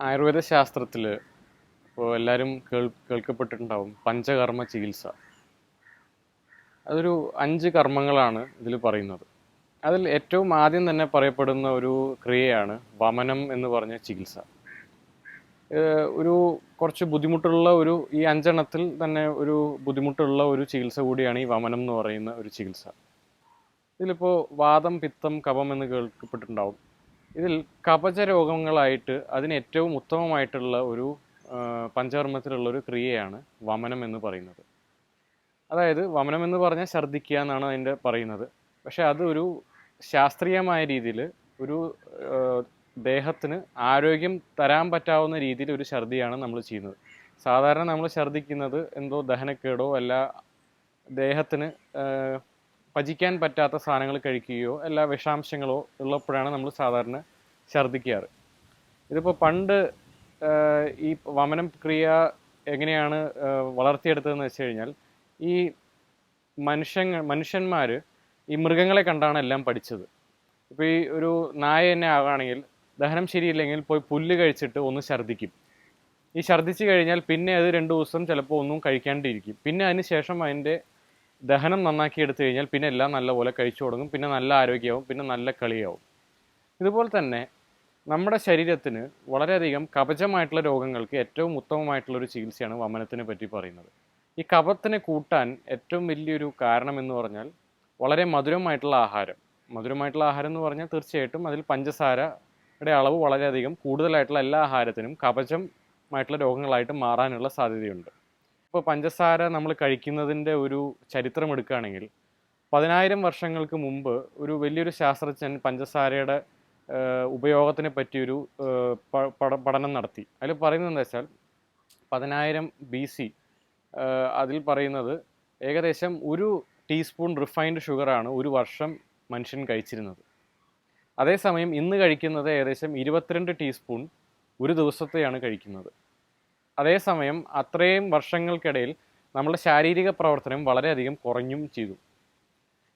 ആയുർവേദ ശാസ്ത്രത്തിൽ ഇപ്പോൾ എല്ലാവരും കേൾ കേൾക്കപ്പെട്ടിട്ടുണ്ടാവും പഞ്ചകർമ്മ ചികിത്സ. അതൊരു അഞ്ച് കർമ്മങ്ങളാണ് ഇതിൽ പറയുന്നത്. അതിൽ ഏറ്റവും ആദ്യം തന്നെ പറയപ്പെടുന്ന ഒരു ക്രിയയാണ് വമനം എന്ന് പറഞ്ഞ ചികിത്സ. ഒരു കുറച്ച് ബുദ്ധിമുട്ടുള്ള ഒരു ഈ അഞ്ചെണ്ണത്തിൽ തന്നെ ഒരു ബുദ്ധിമുട്ടുള്ള ഒരു ചികിത്സ കൂടിയാണ് ഈ വമനം എന്ന് പറയുന്ന ഒരു ചികിത്സ. ഇതിലിപ്പോൾ വാദം പിത്തം കഫം എന്ന് കേൾക്കപ്പെട്ടിട്ടുണ്ടാവും. ഇതിൽ കപച രോഗങ്ങളായിട്ട് അതിന് ഏറ്റവും ഉത്തമമായിട്ടുള്ള ഒരു പഞ്ചകർമ്മത്തിലുള്ള ഒരു ക്രിയയാണ് വമനം എന്ന് പറയുന്നത്. അതായത് വമനം എന്ന് പറഞ്ഞാൽ ഛർദ്ദിക്കുക എന്നാണ് അതിന്റെ പറയുന്നത്. പക്ഷെ അത് ഒരു ശാസ്ത്രീയമായ രീതിയിൽ ഒരു ദേഹത്തിന് ആരോഗ്യം തരാൻ പറ്റാവുന്ന രീതിയിൽ ഒരു ഛർദിയാണ് നമ്മൾ ചെയ്യുന്നത്. സാധാരണ നമ്മൾ ഛർദ്ദിക്കുന്നത് എന്തോ ദഹനക്കേടോ അല്ല ദേഹത്തിന് പചിക്കാൻ പറ്റാത്ത സാധനങ്ങൾ കഴിക്കുകയോ എല്ലാ വിഷാംശങ്ങളോ ഉള്ളപ്പോഴാണ് നമ്മൾ സാധാരണ ഛർദ്ദിക്കാറ്. ഇതിപ്പോൾ പണ്ട് ഈ വമനം ക്രിയ എങ്ങനെയാണ് വളർത്തിയെടുത്തതെന്ന് വെച്ച് കഴിഞ്ഞാൽ ഈ മനുഷ്യൻ മനുഷ്യന്മാർ ഈ മൃഗങ്ങളെ കണ്ടാണ് എല്ലാം പഠിച്ചത്. ഇപ്പോൾ ഈ ഒരു നായ തന്നെ ആകുകയാണെങ്കിൽ ദഹനം ശരിയില്ലെങ്കിൽ പോയി പുല്ല് കഴിച്ചിട്ട് ഒന്ന് ഛർദ്ദിക്കും. ഈ ഛർദ്ദിച്ച് കഴിഞ്ഞാൽ പിന്നെ അത് രണ്ട് ദിവസം ചിലപ്പോൾ ഒന്നും കഴിക്കാണ്ടിരിക്കും. പിന്നെ അതിന് ശേഷം അതിന്റെ ദഹനം നന്നാക്കി എടുത്തു കഴിഞ്ഞാൽ പിന്നെ എല്ലാം നല്ലപോലെ കഴിച്ചു തുടങ്ങും പിന്നെ നല്ല ആരോഗ്യമാവും പിന്നെ നല്ല കളിയാവും. ഇതുപോലെ തന്നെ നമ്മുടെ ശരീരത്തിന് വളരെയധികം കവചമായിട്ടുള്ള രോഗങ്ങൾക്ക് ഏറ്റവും ഉത്തമമായിട്ടുള്ളൊരു ചികിത്സയാണ് വമനത്തിനെ പറ്റി പറയുന്നത്. ഈ കഫത്തിനെ കൂട്ടാൻ ഏറ്റവും വലിയൊരു കാരണം എന്ന് പറഞ്ഞാൽ വളരെ മധുരമായിട്ടുള്ള ആഹാരം. മധുരമായിട്ടുള്ള ആഹാരം എന്ന് പറഞ്ഞാൽ തീർച്ചയായിട്ടും അതിൽ പഞ്ചസാരയുടെ അളവ് വളരെയധികം കൂടുതലായിട്ടുള്ള എല്ലാ ആഹാരത്തിനും കവചമായിട്ടുള്ള രോഗങ്ങളായിട്ട് മാറാനുള്ള സാധ്യതയുണ്ട്. ഇപ്പോൾ പഞ്ചസാര നമ്മൾ കഴിക്കുന്നതിന്റെ ഒരു ചരിത്രം എടുക്കുകയാണെങ്കിൽ പതിനായിരം വർഷങ്ങൾക്ക് മുമ്പ് ഒരു വലിയൊരു ശാസ്ത്രജ്ഞൻ പഞ്ചസാരയുടെ ഉപയോഗത്തിനെ പറ്റിയൊരു പഠനം നടത്തി. അതിൽ പറയുന്നത് എന്താ വെച്ചാൽ പതിനായിരം ബി സി അതിൽ പറയുന്നത് ഏകദേശം ഒരു ടീസ്പൂൺ റിഫൈൻഡ് ഷുഗറാണ് ഒരു വർഷം മനുഷ്യൻ കഴിച്ചിരുന്നത്. അതേസമയം ഇന്ന് കഴിക്കുന്നത് ഏകദേശം ഇരുപത്തിരണ്ട് ടീസ്പൂൺ ഒരു ദിവസത്തെയാണ് കഴിക്കുന്നത്. അതേസമയം അത്രയും വർഷങ്ങൾക്കിടയിൽ നമ്മുടെ ശാരീരിക പ്രവർത്തനം വളരെയധികം കുറഞ്ഞും ചെയ്തു.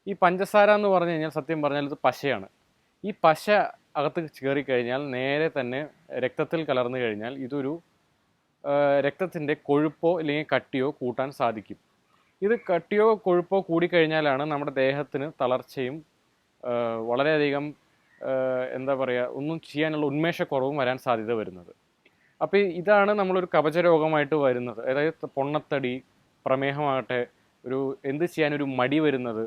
ഈ പഞ്ചസാര എന്ന് പറഞ്ഞു കഴിഞ്ഞാൽ സത്യം പറഞ്ഞാൽ ഇത് പശയാണ്. ഈ പശ അകത്ത് കയറി കഴിഞ്ഞാൽ നേരെ തന്നെ രക്തത്തിൽ കലർന്നു കഴിഞ്ഞാൽ ഇതൊരു രക്തത്തിന്റെ കൊഴുപ്പോ അല്ലെങ്കിൽ കട്ടിയോ കൂട്ടാൻ സാധിക്കും. ഇത് കട്ടിയോ കൊഴുപ്പോ കൂടിക്കഴിഞ്ഞാലാണ് നമ്മുടെ ദേഹത്തിന് തളർച്ചയും വളരെയധികം എന്താ പറയുക ഒന്നും ചെയ്യാനുള്ള ഉന്മേഷക്കുറവും വരാൻ സാധ്യത വരുന്നത്. അപ്പോൾ ഇതാണ് നമ്മളൊരു കവച രോഗമായിട്ട് വരുന്നത്. അതായത് പൊണ്ണത്തടി പ്രമേഹമാകട്ടെ ഒരു എന്ത് ചെയ്യാനൊരു മടി വരുന്നത്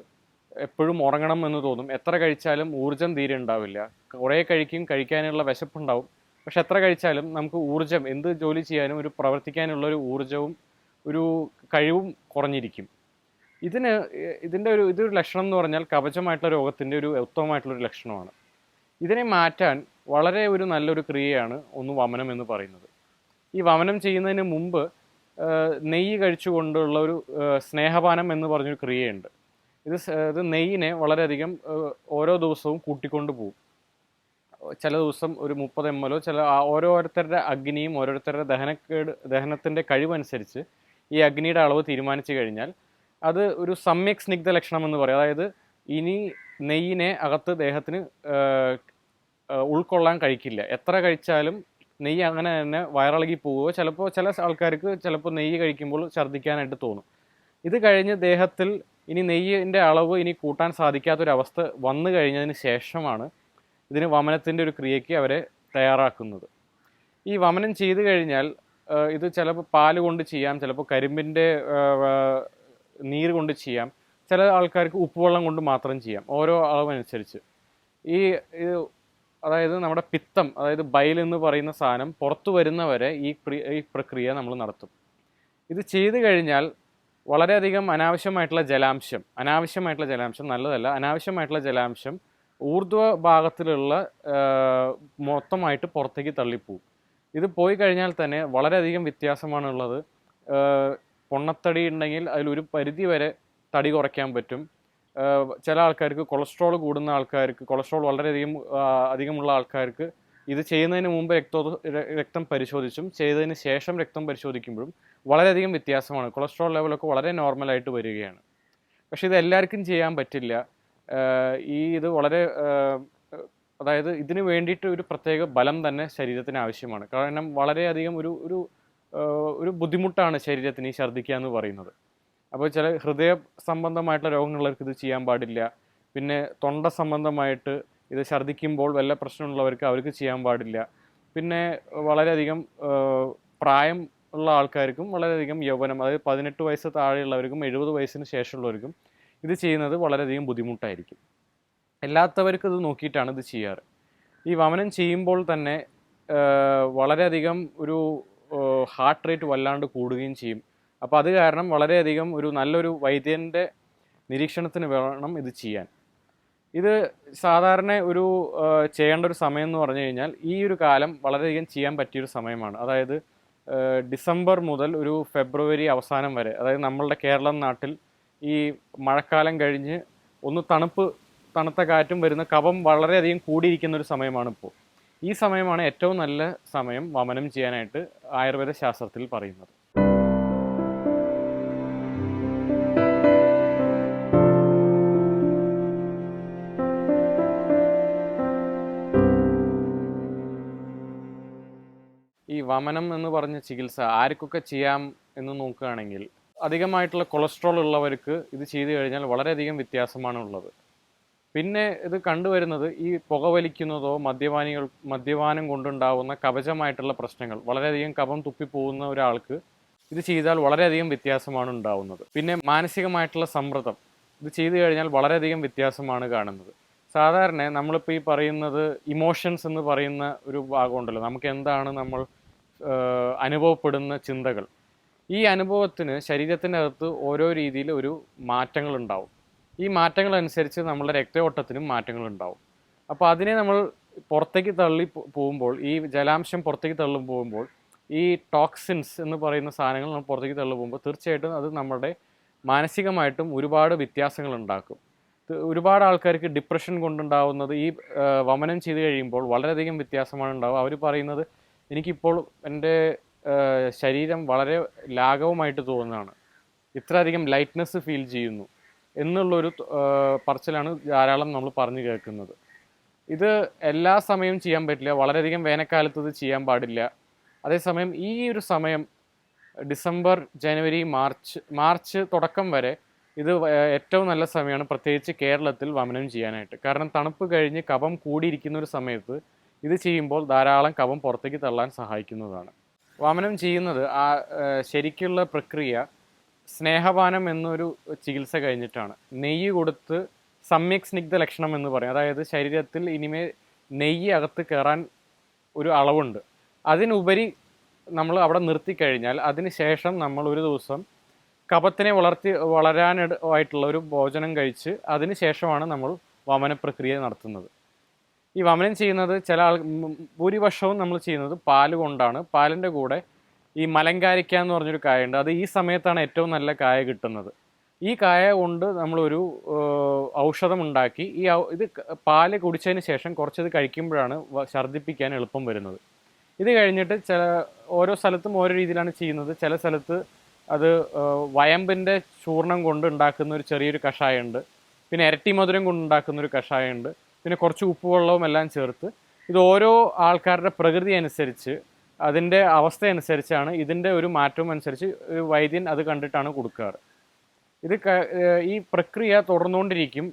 എപ്പോഴും ഉറങ്ങണം എന്ന് തോന്നും. എത്ര കഴിച്ചാലും ഊർജം തീരെ ഉണ്ടാവില്ല. കുറേ കഴിക്കും കഴിക്കാനുള്ള വിശപ്പുണ്ടാവും. പക്ഷെ എത്ര കഴിച്ചാലും നമുക്ക് ഊർജം എന്ത് ജോലി ചെയ്യാനും ഒരു പ്രവർത്തിക്കാനുള്ള ഒരു ഊർജവും ഒരു കഴിവും കുറഞ്ഞിരിക്കും. ഇതിന് ഇതിന്റെ ഒരു ഇതൊരു ലക്ഷണം എന്ന് പറഞ്ഞാൽ കവചമായിട്ടുള്ള രോഗത്തിന്റെ ഒരു ഉത്തമമായിട്ടുള്ള ഒരു ലക്ഷണമാണ്. ഇതിനെ മാറ്റാൻ വളരെ ഒരു നല്ലൊരു ക്രിയയാണ് ഒന്ന് വമനം എന്ന് പറയുന്നത്. ഈ വമനം ചെയ്യുന്നതിന് മുമ്പ് നെയ്യ് കഴിച്ചുകൊണ്ടുള്ള ഒരു സ്നേഹപാനം എന്ന് പറഞ്ഞൊരു ക്രിയയുണ്ട്. ഇത് ഇത് നെയ്യിനെ വളരെയധികം ഓരോ ദിവസവും കൂട്ടിക്കൊണ്ട് പോകും ചില ദിവസം ഒരു മുപ്പത് എം എല്ലോ ചില ഓരോരുത്തരുടെ അഗ്നിയും ഓരോരുത്തരുടെ ദഹനക്കേട് ദഹനത്തിന്റെ കഴിവനുസരിച്ച് ഈ അഗ്നിയുടെ അളവ് തീരുമാനിച്ചു കഴിഞ്ഞാൽ അത് ഒരു സമ്യക് സ്നിഗ്ധ ലക്ഷണം എന്ന് പറയും. അതായത് ഇനി നെയ്യിനെ അകത്ത് ദേഹത്തിന് ഉൾക്കൊള്ളാൻ കഴിക്കില്ല. എത്ര കഴിച്ചാലും നെയ്യ് അങ്ങനെ തന്നെ വയറിളകി പോവുകയോ ചിലപ്പോൾ ചില ആൾക്കാർക്ക് ചിലപ്പോൾ നെയ്യ് കഴിക്കുമ്പോൾ ഛർദ്ദിക്കാനായിട്ട് തോന്നും. ഇത് കഴിഞ്ഞ് ദേഹത്തിൽ ഇനി നെയ്യിന്റെ അളവ് ഇനി കൂട്ടാൻ സാധിക്കാത്തൊരവസ്ഥ വന്നു കഴിഞ്ഞതിന് ശേഷമാണ് ഇതിന് വമനത്തിന്റെ ഒരു ക്രിയയ്ക്ക് അവരെ തയ്യാറാക്കുന്നത്. ഈ വമനം ചെയ്തു കഴിഞ്ഞാൽ ഇത് ചിലപ്പോൾ പാൽ കൊണ്ട് ചെയ്യാം ചിലപ്പോൾ കരിമ്പിന്റെ നീര് കൊണ്ട് ചെയ്യാം. ചില ആൾക്കാർക്ക് ഉപ്പുവെള്ളം കൊണ്ട് മാത്രം ചെയ്യാം. ഓരോ അളവനുസരിച്ച്. ഈ അതായത് നമ്മുടെ പിത്തം അതായത് ബൈൽ എന്ന് പറയുന്ന സാധനം പുറത്തു വരുന്നവരെ ഈ ഈ പ്രക്രിയ നമ്മൾ നടത്തും. ഇത് ചെയ്തു കഴിഞ്ഞാൽ വളരെയധികം അനാവശ്യമായിട്ടുള്ള ജലാംശം അനാവശ്യമായിട്ടുള്ള ജലാംശം നല്ലതല്ല അനാവശ്യമായിട്ടുള്ള ജലാംശം ഊർധ്വ ഭാഗത്തിലുള്ള മൊത്തമായിട്ട് പുറത്തേക്ക് തള്ളിപ്പോവും. ഇത് പോയി കഴിഞ്ഞാൽ തന്നെ വളരെയധികം വ്യത്യാസമാണുള്ളത്. പൊണ്ണത്തടി ഉണ്ടെങ്കിൽ അതിലൊരു പരിധി വരെ തടി കുറയ്ക്കാൻ പറ്റും. ചില ആൾക്കാർക്ക് കൊളസ്ട്രോൾ കൂടുന്ന ആൾക്കാർക്ക് കൊളസ്ട്രോൾ വളരെയധികം അധികമുള്ള ആൾക്കാർക്ക് ഇത് ചെയ്യുന്നതിന് മുമ്പ് രക്തോ രക്തം പരിശോധിച്ചും ചെയ്തതിന് ശേഷം രക്തം പരിശോധിക്കുമ്പോഴും വളരെയധികം വ്യത്യാസമാണ്. കൊളസ്ട്രോൾ ലെവലൊക്കെ വളരെ നോർമലായിട്ട് വരികയാണ്. പക്ഷേ ഇത് എല്ലാവർക്കും ചെയ്യാൻ പറ്റില്ല. ഈ ഇത് വളരെ അതായത് ഇതിന് വേണ്ടിയിട്ട് ഒരു പ്രത്യേക ബലം തന്നെ ശരീരത്തിന് ആവശ്യമാണ്. കാരണം വളരെയധികം ഒരു ഒരു ഒരു ബുദ്ധിമുട്ടാണ് ശരീരത്തിന് ഈ ഛർദ്ദിക്കുക എന്ന് പറയുന്നത്. അപ്പോൾ ചില ഹൃദയ സംബന്ധമായിട്ടുള്ള രോഗങ്ങളുള്ളവർക്ക് ഇത് ചെയ്യാൻ പാടില്ല. പിന്നെ തൊണ്ട സംബന്ധമായിട്ട് ഇത് ഛർദ്ദിക്കുമ്പോൾ വല്ല പ്രശ്നമുള്ളവർക്ക് അവർക്ക് ചെയ്യാൻ പാടില്ല. പിന്നെ വളരെയധികം പ്രായം ഉള്ള ആൾക്കാർക്കും വളരെയധികം യൗവനം അതായത് പതിനെട്ട് വയസ്സ് താഴെയുള്ളവർക്കും എഴുപത് വയസ്സിന് ശേഷമുള്ളവർക്കും ഇത് ചെയ്യുന്നത് വളരെയധികം ബുദ്ധിമുട്ടായിരിക്കും. എല്ലാത്തവർക്കും ഇത് നോക്കിയിട്ടാണ് ഇത് ചെയ്യാറ്. ഈ വമനം ചെയ്യുമ്പോൾ തന്നെ വളരെയധികം ഒരു ഹാർട്ട് റേറ്റ് വല്ലാണ്ട് കൂടുകയും ചെയ്യും. അപ്പോൾ അത് കാരണം വളരെയധികം ഒരു നല്ലൊരു വൈദ്യന്റെ നിരീക്ഷണത്തിന് വേണം ഇത് ചെയ്യാൻ. ഇത് സാധാരണ ഒരു ചെയ്യേണ്ട ഒരു സമയം എന്ന് പറഞ്ഞു കഴിഞ്ഞാൽ ഈ ഒരു കാലം വളരെയധികം ചെയ്യാൻ പറ്റിയൊരു സമയമാണ്. അതായത് ഡിസംബർ മുതൽ ഒരു ഫെബ്രുവരി അവസാനം വരെ അതായത് നമ്മളുടെ കേരളം നാട്ടിൽ ഈ മഴക്കാലം കഴിഞ്ഞ് ഒന്ന് തണുപ്പ് തണുത്ത കാറ്റും വരുന്ന കവം വളരെയധികം കൂടിയിരിക്കുന്ന ഒരു സമയമാണ് ഇപ്പോൾ. ഈ സമയമാണ് ഏറ്റവും നല്ല സമയം വമനം ചെയ്യാനായിട്ട് ആയുർവേദ ശാസ്ത്രത്തിൽ പറയുന്നത്. വമനം എന്ന് പറഞ്ഞ ചികിത്സ ആർക്കൊക്കെ ചെയ്യാം എന്ന് നോക്കുകയാണെങ്കിൽ അധികമായിട്ടുള്ള കൊളസ്ട്രോൾ ഉള്ളവർക്ക് ഇത് ചെയ്തു കഴിഞ്ഞാൽ വളരെയധികം വ്യത്യാസമാണ് ഉള്ളത് പിന്നെ ഇത് കണ്ടുവരുന്നത് ഈ പുകവലിക്കുന്നതോ മദ്യപാനികൾ മദ്യപാനം കൊണ്ടുണ്ടാവുന്ന കവചമായിട്ടുള്ള പ്രശ്നങ്ങൾ വളരെയധികം കഫം തുപ്പിപ്പോകുന്ന ഒരാൾക്ക് ഇത് ചെയ്താൽ വളരെയധികം വ്യത്യാസമാണ് ഉണ്ടാവുന്നത്. പിന്നെ മാനസികമായിട്ടുള്ള സമ്മർദ്ദം ഇത് ചെയ്തു കഴിഞ്ഞാൽ വളരെയധികം വ്യത്യാസമാണ് കാണുന്നത്. സാധാരണ നമ്മളിപ്പോൾ ഈ പറയുന്നത് ഇമോഷൻസ് എന്ന് പറയുന്ന ഒരു ഭാഗമുണ്ടല്ലോ നമുക്ക് എന്താണ് നമ്മൾ അനുഭവപ്പെടുന്ന ചിന്തകൾ. ഈ അനുഭവത്തിന് ശരീരത്തിന്റെ അകത്ത് ഓരോ രീതിയിൽ ഒരു മാറ്റങ്ങൾ ഉണ്ടാവും ഈ മാറ്റങ്ങൾ അനുസരിച്ച് നമ്മുടെ രക്തയോട്ടത്തിനും മാറ്റങ്ങൾ ഉണ്ടാവും അപ്പോൾ അതിനെ നമ്മൾ പുറത്തേക്ക് തള്ളി പോകുമ്പോൾ ഈ ജലാംശം പുറത്തേക്ക് തള്ളി പോകുമ്പോൾ ഈ ടോക്സിൻസ് എന്ന് പറയുന്ന സാധനങ്ങൾ നമ്മൾ പുറത്തേക്ക് തള്ളി പോകുമ്പോൾ തീർച്ചയായിട്ടും അത് നമ്മുടെ മാനസികമായിട്ടും ഒരുപാട് വ്യത്യാസങ്ങൾ ഉണ്ടാക്കും ഒരുപാട് ആൾക്കാർക്ക് ഡിപ്രഷൻ കൊണ്ടുണ്ടാവുന്നത് ഈ വമനം ചെയ്ത് കഴിയുമ്പോൾ വളരെയധികം വ്യത്യാസമാണ് ഉണ്ടാവുക. അവർ പറയുന്നത് എനിക്കിപ്പോൾ എന്റെ ശരീരം വളരെ ലാഘവമായിട്ട് തോന്നുന്നതാണ്. ഇത്രയധികം ലൈറ്റ്നെസ് ഫീൽ ചെയ്യുന്നു എന്നുള്ളൊരു പറച്ചിലാണ് ധാരാളം നമ്മൾ പറഞ്ഞു കേൾക്കുന്നത്. ഇത് എല്ലാ സമയവും ചെയ്യാൻ പറ്റില്ല. വളരെയധികം വേനൽക്കാലത്ത് ഇത് ചെയ്യാൻ പാടില്ല. അതേസമയം ഈ ഒരു സമയം ഡിസംബർ ജനുവരി മാർച്ച് മാർച്ച് തുടക്കം വരെ ഇത് ഏറ്റവും നല്ല സമയമാണ് പ്രത്യേകിച്ച് കേരളത്തിൽ വമനം ചെയ്യാനായിട്ട്. കാരണം തണുപ്പ് കഴിഞ്ഞ് കപം കൂടിയിരിക്കുന്ന ഒരു സമയത്ത് ഇത് ചെയ്യുമ്പോൾ ധാരാളം കവം പുറത്തേക്ക് തള്ളാൻ സഹായിക്കുന്നതാണ്. വമനം ചെയ്യുന്നത് ആ ശരിക്കുള്ള പ്രക്രിയ സ്നേഹപാനം എന്നൊരു ചികിത്സ കഴിഞ്ഞിട്ടാണ്. നെയ്യ് കൊടുത്ത് സമ്യക് സ്നിഗ്ധ ലക്ഷണം എന്ന് പറയും. അതായത് ശരീരത്തിൽ ഇനിമേ നെയ്യ് അകത്ത് കയറാൻ ഒരു അളവുണ്ട്. അതിനുപരി നമ്മൾ അവിടെ നിർത്തിക്കഴിഞ്ഞാൽ അതിന് ശേഷം നമ്മൾ ഒരു ദിവസം കപത്തിനെ വളർത്തി വളരാനായിട്ടുള്ള ഒരു ഭോജനം കഴിച്ച് അതിന് ശേഷമാണ് നമ്മൾ വമന പ്രക്രിയ നടത്തുന്നത്. ഈ വമനം ചെയ്യുന്നത് ചില ആൾ ഭൂരിപക്ഷവും നമ്മൾ ചെയ്യുന്നത് പാൽ കൊണ്ടാണ്. പാലിന്റെ കൂടെ ഈ മലങ്കാരിക്ക എന്ന് പറഞ്ഞൊരു കായുണ്ട് അത് ഈ സമയത്താണ് ഏറ്റവും നല്ല കായ കിട്ടുന്നത്. ഈ കായ കൊണ്ട് നമ്മളൊരു ഔഷധം ഉണ്ടാക്കി. ഈ ഇത് പാൽ കുടിച്ചതിന് ശേഷം കുറച്ചത് കഴിക്കുമ്പോഴാണ് ഛർദ്ദിപ്പിക്കാൻ എളുപ്പം വരുന്നത്. ഇത് കഴിഞ്ഞിട്ട് ചില ഓരോ സ്ഥലത്തും ഓരോ രീതിയിലാണ് ചെയ്യുന്നത്. ചില സ്ഥലത്ത് അത് വയമ്പിന്റെ ചൂർണം കൊണ്ട് ഉണ്ടാക്കുന്ന ഒരു ചെറിയൊരു കഷായമുണ്ട്. പിന്നെ ഇരട്ടി മധുരം കൊണ്ട് ഉണ്ടാക്കുന്ന ഒരു കഷായമുണ്ട്. പിന്നെ കുറച്ച് ഉപ്പുവെള്ളവും എല്ലാം ചേർത്ത് ഇത് ഓരോ ആൾക്കാരുടെ പ്രകൃതി അനുസരിച്ച് അതിന്റെ അവസ്ഥ അനുസരിച്ചാണ് ഇതിന്റെ ഒരു മാറ്റവും അനുസരിച്ച് വൈദ്യൻ അത് കണ്ടിട്ടാണ് കൊടുക്കാറ്. ഇത് ഈ പ്രക്രിയ തുടർന്നുകൊണ്ടിരിക്കും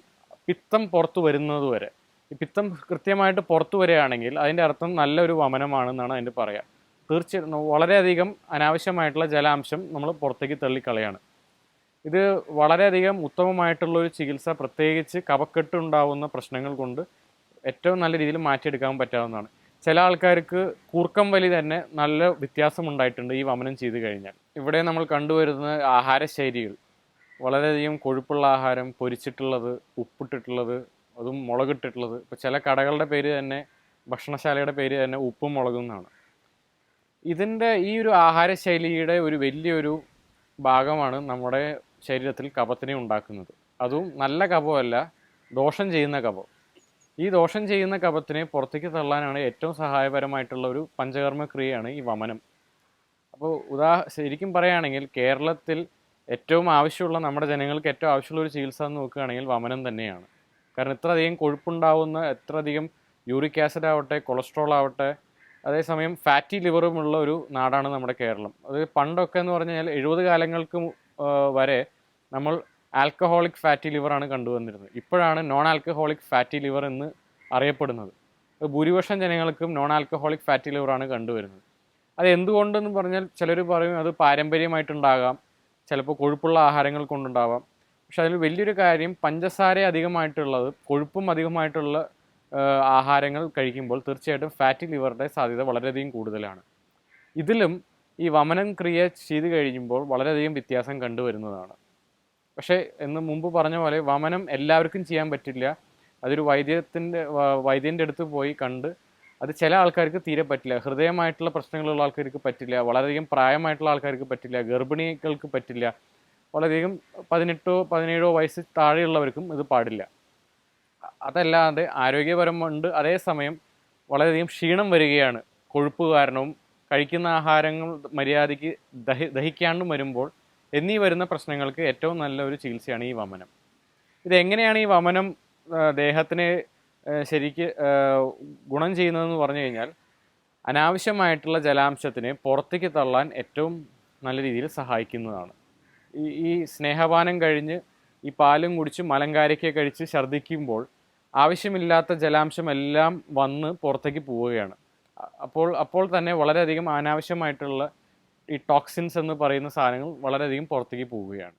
പിത്തം പുറത്തു വരുന്നത് വരെ. ഈ പിത്തം കൃത്യമായിട്ട് പുറത്തു വരികയാണെങ്കിൽ അതിന്റെ അർത്ഥം നല്ലൊരു വമനമാണെന്നാണ് അതിന്റെ പറയുക തീർച്ചയായിട്ടും വളരെയധികം അനാവശ്യമായിട്ടുള്ള ജലാംശം നമ്മൾ പുറത്തേക്ക് തള്ളിക്കളയാണ്. ഇത് വളരെയധികം ഉത്തമമായിട്ടുള്ള ഒരു ചികിത്സ പ്രത്യേകിച്ച് കവക്കെട്ടുണ്ടാവുന്ന പ്രശ്നങ്ങൾ കൊണ്ട് ഏറ്റവും നല്ല രീതിയിൽ മാറ്റിയെടുക്കാൻ പറ്റാവുന്നതാണ്. ചില ആൾക്കാർക്ക് കൂർക്കം വലി തന്നെ നല്ല വ്യത്യാസം ഉണ്ടായിട്ടുണ്ട് ഈ വമനം ചെയ്തു കഴിഞ്ഞാൽ. ഇവിടെ നമ്മൾ കണ്ടുവരുന്ന ആഹാരശൈലികൾ. വളരെയധികം കൊഴുപ്പുള്ള ആഹാരം പൊരിച്ചിട്ടുള്ളത് ഉപ്പിട്ടിട്ടുള്ളത് അതും മുളകിട്ടിട്ടുള്ളത്. ഇപ്പോൾ ചില കടകളുടെ പേര് തന്നെ ഭക്ഷണശാലയുടെ പേര് തന്നെ ഉപ്പും മുളകും എന്നാണ്. ഇതിന്റെ ഈ ഒരു ആഹാരശൈലിയുടെ ഒരു വലിയൊരു ഭാഗമാണ് നമ്മുടെ ശരീരത്തിൽ കപത്തിനെ ഉണ്ടാക്കുന്നത്. അതും നല്ല കപമല്ല ദോഷം ചെയ്യുന്ന കപം. ഈ ദോഷം ചെയ്യുന്ന കപത്തിനെ പുറത്തേക്ക് തള്ളാനാണ് ഏറ്റവും സഹായപരമായിട്ടുള്ള ഒരു പഞ്ചകർമ്മ ക്രിയയാണ് ഈ വമനം. അപ്പോൾ ഉദാ ശരിക്കും പറയുകയാണെങ്കിൽ കേരളത്തിൽ ഏറ്റവും ആവശ്യമുള്ള നമ്മുടെ ജനങ്ങൾക്ക് ഏറ്റവും ആവശ്യമുള്ള ഒരു ചികിത്സ എന്ന് നോക്കുകയാണെങ്കിൽ വമനം തന്നെയാണ്. കാരണം ഇത്ര അധികം കൊഴുപ്പുണ്ടാവുന്ന എത്ര അധികം യൂറിക് ആസിഡ് ആവട്ടെ കൊളസ്ട്രോൾ ആവട്ടെ അതേസമയം ഫാറ്റി ലിവറും ഉള്ള ഒരു നാടാണ് നമ്മുടെ കേരളം. അത് പണ്ടൊക്കെ എന്ന് പറഞ്ഞു കഴിഞ്ഞാൽ എഴുപത് കാലങ്ങൾക്ക് വരെ നമ്മൾ ആൽക്കഹോളിക് ഫാറ്റി ലിവർ ആണ് കണ്ടുവന്നിരുന്നത്. ഇപ്പോഴാണ് നോൺ ആൽക്കഹോളിക് ഫാറ്റി ലിവർ എന്ന് അറിയപ്പെടുന്നത്. ഭൂരിപക്ഷം ജനങ്ങൾക്കും നോൺ ആൽക്കഹോളിക് ഫാറ്റി ലിവറാണ് കണ്ടുവരുന്നത്. അത് എന്തുകൊണ്ടെന്ന് പറഞ്ഞാൽ ചിലർ പറയും അത് പാരമ്പര്യമായിട്ടുണ്ടാകാം ചിലപ്പോൾ കൊഴുപ്പുള്ള ആഹാരങ്ങൾ കൊണ്ടുണ്ടാവാം. പക്ഷെ അതിൽ വലിയൊരു കാര്യം പഞ്ചസാര അധികമായിട്ടുള്ളത് കൊഴുപ്പും അധികമായിട്ടുള്ള ആഹാരങ്ങൾ കഴിക്കുമ്പോൾ തീർച്ചയായിട്ടും ഫാറ്റി ലിവറുടെ സാധ്യത വളരെയധികം കൂടുതലാണ്. ഇതിലും ഈ വമനം ക്രിയ ചെയ്ത് കഴിയുമ്പോൾ വളരെയധികം വ്യത്യാസം കണ്ടുവരുന്നതാണ്. പക്ഷേ എന്ന് മുമ്പ് പറഞ്ഞ പോലെ വമനം എല്ലാവർക്കും ചെയ്യാൻ പറ്റില്ല. അതൊരു വൈദ്യത്തിന്റെ വൈദ്യന്റെ അടുത്ത് പോയി കണ്ട് അത് ചില ആൾക്കാർക്ക് തീരെ പറ്റില്ല. ഹൃദയമായിട്ടുള്ള പ്രശ്നങ്ങളുള്ള ആൾക്കാർക്ക് പറ്റില്ല. വളരെയധികം പ്രായമായിട്ടുള്ള ആൾക്കാർക്ക് പറ്റില്ല. ഗർഭിണികൾക്ക് പറ്റില്ല. വളരെയധികം പതിനെട്ടോ പതിനേഴോ വയസ്സ് താഴെയുള്ളവർക്കും ഇത് പാടില്ല. അതല്ലാതെ ആരോഗ്യപരമുണ്ട്. അതേസമയം വളരെയധികം ക്ഷീണം വരികയാണ്. കൊഴുപ്പ് കാരണവും കഴിക്കുന്ന ആഹാരങ്ങൾ മര്യാദയ്ക്ക് ദഹി ദഹിക്കാണ്ടും വരുമ്പോൾ എന്നീ വരുന്ന പ്രശ്നങ്ങൾക്ക് ഏറ്റവും നല്ല ഒരു ചികിത്സയാണ് ഈ വമനം. ഇതെങ്ങനെയാണ് ഈ വമനം ദേഹത്തിന് ശരിക്ക് ഗുണം ചെയ്യുന്നതെന്ന് പറഞ്ഞു കഴിഞ്ഞാൽ അനാവശ്യമായിട്ടുള്ള ജലാംശത്തിനെ പുറത്തേക്ക് തള്ളാൻ ഏറ്റവും നല്ല രീതിയിൽ സഹായിക്കുന്നതാണ്. ഈ ഈ സ്നേഹപാനം കഴിഞ്ഞ് ഈ പാലും കുടിച്ച് മലങ്കാരയ്ക്ക് കഴിച്ച് ഛർദ്ദിക്കുമ്പോൾ ആവശ്യമില്ലാത്ത ജലാംശം എല്ലാം വന്ന് പുറത്തേക്ക് പോവുകയാണ്. അപ്പോൾ അപ്പോൾ തന്നെ വളരെയധികം അനാവശ്യമായിട്ടുള്ള ഈ ടോക്സിൻസ് എന്ന് പറയുന്ന സാധനങ്ങൾ വളരെയധികം പുറത്തേക്ക് പോവുകയാണ്.